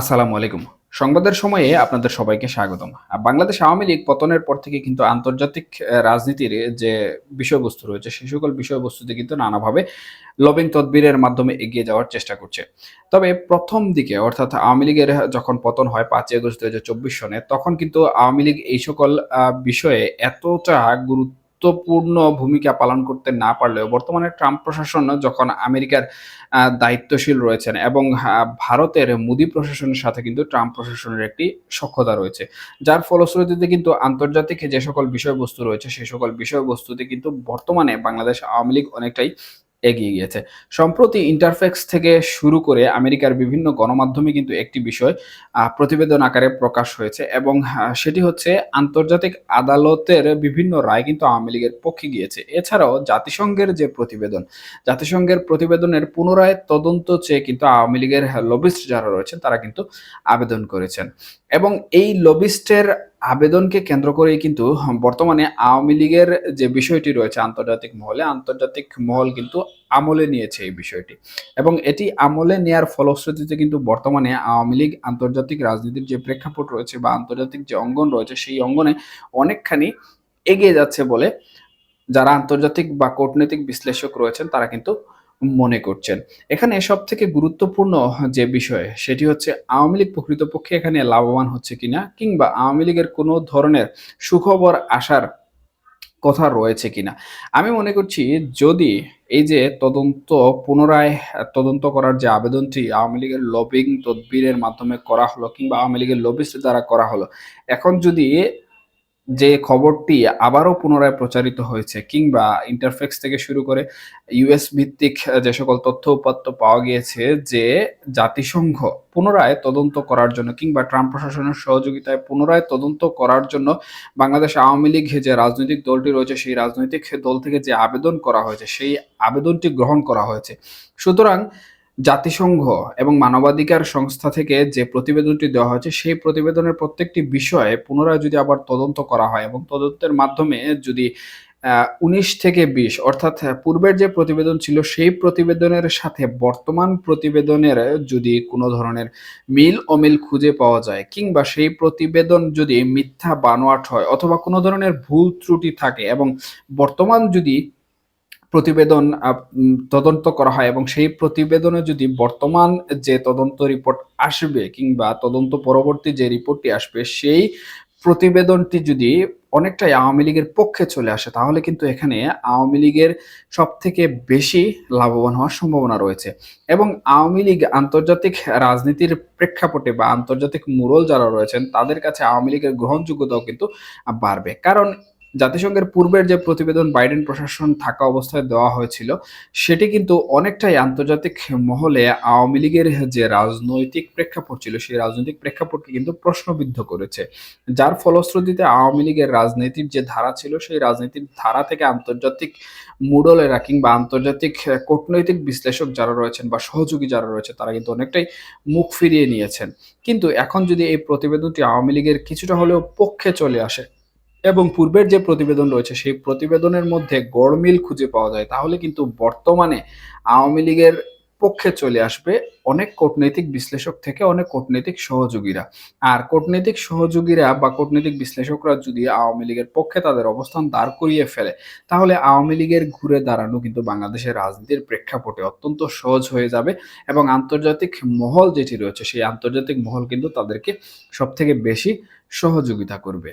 আসসালামু আলাইকুম। সংবাদের সময়ে আপনাদের সবাইকে স্বাগতম। বাংলাদেশ আওয়ামী লীগ পতনের পর থেকে কিন্তু আন্তর্জাতিক রাজনীতির যে বিষয়বস্তু রয়েছে, সে সকল বিষয়বস্তুতে কিন্তু নানাভাবে লবিং তদবিরের মাধ্যমে এগিয়ে যাওয়ার চেষ্টা করছে। তবে প্রথম দিকে, অর্থাৎ আওয়ামী লীগের যখন পতন হয় পাঁচই আগস্ট দু হাজার চব্বিশ সনে, তখন কিন্তু আওয়ামী লীগ এই সকল বিষয়ে এতটা গুরুত্বপূর্ণ ভূমিকা পালন করতে না পারলেও বর্তমানে ট্রাম্প প্রশাসন যখন আমেরিকার দায়িত্বশীল রয়েছেন এবং ভারতের মোদি প্রশাসনের সাথে কিন্তু ট্রাম্প প্রশাসনের একটি সক্ষতা রয়েছে। যার ফলশ্রুতিতে কিন্তু আন্তর্জাতিক যে সকল বিষয়বস্তু রয়েছে সেই সকল বিষয়বস্তুতে কিন্তু বর্তমানে বাংলাদেশ আওয়ামী লীগ অনেকটাই এগিয়ে গিয়েছে। সম্প্রতি ইন্টারফেক্স থেকে শুরু করে আমেরিকার বিভিন্ন গণমাধ্যমে কিন্তু একটি বিষয় প্রতিবেদন আকারে প্রকাশ হয়েছে এবং সেটি হচ্ছে আন্তর্জাতিক আদালতের বিভিন্ন রায় কিন্তু আওয়ামী লীগের পক্ষে গিয়েছে। এছাড়াও জাতিসংঘের যে প্রতিবেদন, জাতিসংঘের প্রতিবেদনের পুনরায় তদন্ত চেয়ে কিন্তু আওয়ামী লীগের লবিস্ট যারা রয়েছেন তারা কিন্তু আবেদন করেছেন। এবং এই লবিস্টের আবেদনকে কেন্দ্র করেই কিন্তু বর্তমানে আওয়ামী লীগের যে বিষয়টি রয়েছে আন্তর্জাতিক মহলে, আন্তর্জাতিক মহল কিন্তু আমলে নিয়েছে এই বিষয়টি। এবং এটি আমলে নেয়ার ফলশ্রুতিতে কিন্তু বর্তমানে আওয়ামী লীগ আন্তর্জাতিক রাজনীতির যে প্রেক্ষাপট রয়েছে বা আন্তর্জাতিক যে অঙ্গন রয়েছে, সেই অঙ্গনে অনেকখানি এগিয়ে যাচ্ছে বলে যারা আন্তর্জাতিক বা কূটনৈতিক বিশ্লেষক রয়েছেন, তারা কিন্তু মনে করছেন। এখানে সব থেকে গুরুত্বপূর্ণ যে বিষয়, সেটি হচ্ছে আওয়ামী লীগ প্রকৃতপক্ষে এখানে লাভবান হচ্ছে কিনা কিংবা আওয়ামী লীগের কোনো ধরনের সুখবর আসার কথা রয়েছে কিনা। আমি মনে করছি যদি এই যে তদন্ত পুনরায়, তদন্ত করার যে আবেদনটি আওয়ামী লীগের লবিং তদবিরের মাধ্যমে করা হলো কিংবা আওয়ামী লীগের লবিস্ট দ্বারা করা হলো, এখন যদি যে খবরটি আবারও পুনরায় প্রচারিত হয়েছে কিংবা ইন্টারফেক্স থেকে শুরু করে ইউএস ভিত্তিক যে সকল তথ্য উপাত্ত পাওয়া গিয়েছে যে জাতিসংঘ পুনরায় তদন্ত করার জন্য কিংবা ট্রাম্প প্রশাসনের সহযোগিতায় পুনরায় তদন্ত করার জন্য বাংলাদেশ আওয়ামী লীগ যে রাজনৈতিক দলটি রয়েছে, সেই রাজনৈতিক দল থেকে যে আবেদন করা হয়েছে, সেই আবেদনটি গ্রহণ করা হয়েছে। সুতরাং জাতিসংঘ এবং মানবাধিকার সংস্থা থেকে যে প্রতিবেদনটি দেওয়া হয়েছে, সেই প্রতিবেদনের প্রত্যেকটি বিষয়ে পুনরায় যদি আবার তদন্ত করা হয় এবং তদন্তের মাধ্যমে যদি উনিশ থেকে বিশ, অর্থাৎ পূর্বের যে প্রতিবেদন ছিল, সেই প্রতিবেদনের সাথে বর্তমান প্রতিবেদনের যদি কোনো ধরনের মিল অমিল খুঁজে পাওয়া যায়, কিংবা সেই প্রতিবেদন যদি মিথ্যা, বানোয়াট হয়, অথবা কোনো ধরনের ভুল ত্রুটি থাকে এবং বর্তমান যদি প্রতিবেদন তদন্ত করা হয় এবং সেই প্রতিবেদনে যদি বর্তমান যে তদন্ত রিপোর্ট আসবে কিংবা তদন্ত পরবর্তী যে রিপোর্টটি আসবে, সেই প্রতিবেদনটি যদি অনেকটাই আওয়ামী লীগের পক্ষে চলে আসে, তাহলে কিন্তু এখানে আওয়ামী লীগের সব থেকে বেশি লাভবান হওয়ার সম্ভাবনা রয়েছে। এবং আওয়ামী লীগ আন্তর্জাতিক রাজনীতির প্রেক্ষাপটে বা আন্তর্জাতিক মুরল যারা রয়েছেন, তাদের কাছে আওয়ামী লীগের গ্রহণযোগ্যতাও কিন্তু বাড়বে। কারণ জাতিসংঘের পূর্বের যে প্রতিবেদন বাইডেন প্রশাসন থাকা অবস্থায় দেওয়া হয়েছিল, সেটি কিন্তু অনেকটাই আন্তর্জাতিক মহলে আওয়ামী লীগের যে রাজনৈতিক প্রেক্ষাপট ছিল, সেই রাজনৈতিক প্রেক্ষাপটকে কিন্তু প্রশ্নবিদ্ধ করেছে। যার ফলশ্রুতিতে আওয়ামী লীগের রাজনীতির যে ধারা ছিল, সেই রাজনীতির ধারা থেকে আন্তর্জাতিক মুডলেরা কিংবা আন্তর্জাতিক কূটনৈতিক বিশ্লেষক যারা রয়েছেন বা সহযোগী যারা রয়েছে, তারা কিন্তু অনেকটাই মুখ ফিরিয়ে নিয়েছেন। কিন্তু এখন যদি এই প্রতিবেদনটি আওয়ামী লীগের কিছুটা হলেও পক্ষে চলে আসে এবং পূর্বের যে প্রতিবেদন রয়েছে, সেই প্রতিবেদনের মধ্যে গড়মিল খুঁজে পাওয়া যায়। তাহলে কিন্তু বর্তমানে আওয়ামী লীগের পক্ষে চলে আসবে অনেক কূটনৈতিক বিশ্লেষক থেকে অনেক কূটনৈতিক সহযোগীরা। আর কূটনৈতিক সহযোগীরা বা কূটনৈতিক বিশ্লেষকরা যদি আওয়ামী লীগের পক্ষে তাদের অবস্থান দাঁড় করিয়ে ফেলে, তাহলে আওয়ামী লীগের ঘুরে দাঁড়ানো কিন্তু বাংলাদেশের রাজনীতির প্রেক্ষাপটে অত্যন্ত সহজ হয়ে যাবে এবং আন্তর্জাতিক মহল যেটি রয়েছে, সেই আন্তর্জাতিক মহল কিন্তু তাদেরকে সব থেকে বেশি সহযোগিতা করবে।